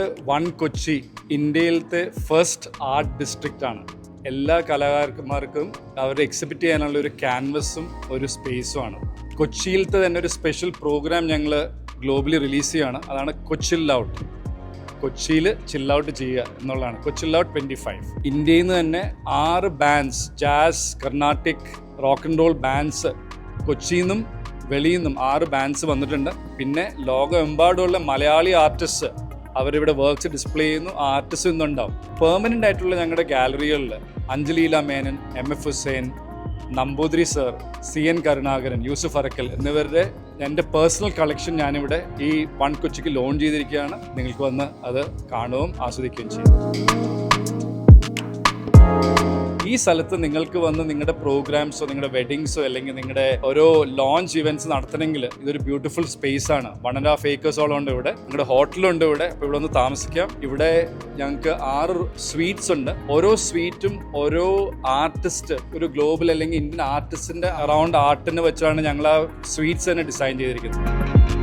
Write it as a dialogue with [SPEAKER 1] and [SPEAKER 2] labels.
[SPEAKER 1] One Kochi ഇന്ത്യയിലത്തെ first art district ആണ്. എല്ലാ കലാകാരന്മാർക്കും അവരെ എക്സിബിറ്റ് ചെയ്യാനുള്ള ഒരു ക്യാൻവസും ഒരു സ്പേസും ആണ്. കൊച്ചിയിലത്തെ തന്നെ ഒരു സ്പെഷ്യൽ പ്രോഗ്രാം ഞങ്ങൾ ഗ്ലോബലി റിലീസ് ചെയ്യുകയാണ് അതാണ് കൊച്ചിൽ ഔട്ട്. കൊച്ചിയിൽ ചില്ലൗട്ട് ചെയ്യുക എന്നുള്ളതാണ്. കൊച്ചിൽ ഔട്ട് ട്വന്റി ഫൈവ് ഇന്ത്യയിൽ നിന്ന് തന്നെ ആറ് bands jazz Carnatic rock and roll bands കൊച്ചിയിൽ നിന്നും വെളിയിൽ നിന്നും ആറ് ബാൻഡ്സ് വന്നിട്ടുണ്ട്. പിന്നെ ലോകമെമ്പാടുമുള്ള മലയാളി ആർട്ടിസ്റ്റ് അവരിവിടെ വർക്ക്സ് ഡിസ്പ്ലേ ചെയ്യുന്നു ആർട്ടിസ്റ്റ് ഇന്നുണ്ടാവും. പെർമനന്റ് ആയിട്ടുള്ള ഞങ്ങളുടെ ഗാലറികളിൽ Anjolie Ela Menon M F Husain Namboothiri sir C N Karunakaran Yusuf Arakkal എന്നിവരുടെ എന്റെ പേഴ്സണൽ കളക്ഷൻ ഞാനിവിടെ ഈ വൺ കൊച്ചിക്ക് ലോൺ ചെയ്തിരിക്കുകയാണ്. നിങ്ങൾക്ക് വന്ന് അത് കാണുകയും ആസ്വദിക്കുകയും ചെയ്യും. ഈ സ്ഥലത്ത് നിങ്ങൾക്ക് വന്ന് നിങ്ങളുടെ പ്രോഗ്രാംസോ നിങ്ങളുടെ വെഡിങ്സോ അല്ലെങ്കിൽ നിങ്ങളുടെ ഓരോ ലോഞ്ച് ഇവന്റ്സ് നടത്തണമെങ്കിൽ ഇതൊരു ബ്യൂട്ടിഫുൾ സ്പേസ് ആണ്. വൺ ആൻഡ് ഹാഫ് ഏക്കേഴ്സോളം ഉണ്ട് ഇവിടെ. നിങ്ങളുടെ ഹോട്ടലുണ്ട് ഇവിടെ. അപ്പോൾ ഇവിടെ ഒന്ന് താമസിക്കാം. ഇവിടെ ഞങ്ങൾക്ക് ആറ് സ്വീറ്റ്സ് ഉണ്ട്. ഓരോ സ്വീറ്റും ഓരോ ആർട്ടിസ്റ്റ് ഒരു ഗ്ലോബൽ അല്ലെങ്കിൽ ഇന്ത്യൻ ആർട്ടിസ്റ്റിന്റെ അറൗണ്ട് ആർട്ടിന് വെച്ചാണ് ഞങ്ങൾ ആ സ്വീറ്റ്സ് തന്നെ ഡിസൈൻ ചെയ്തിരിക്കുന്നത്.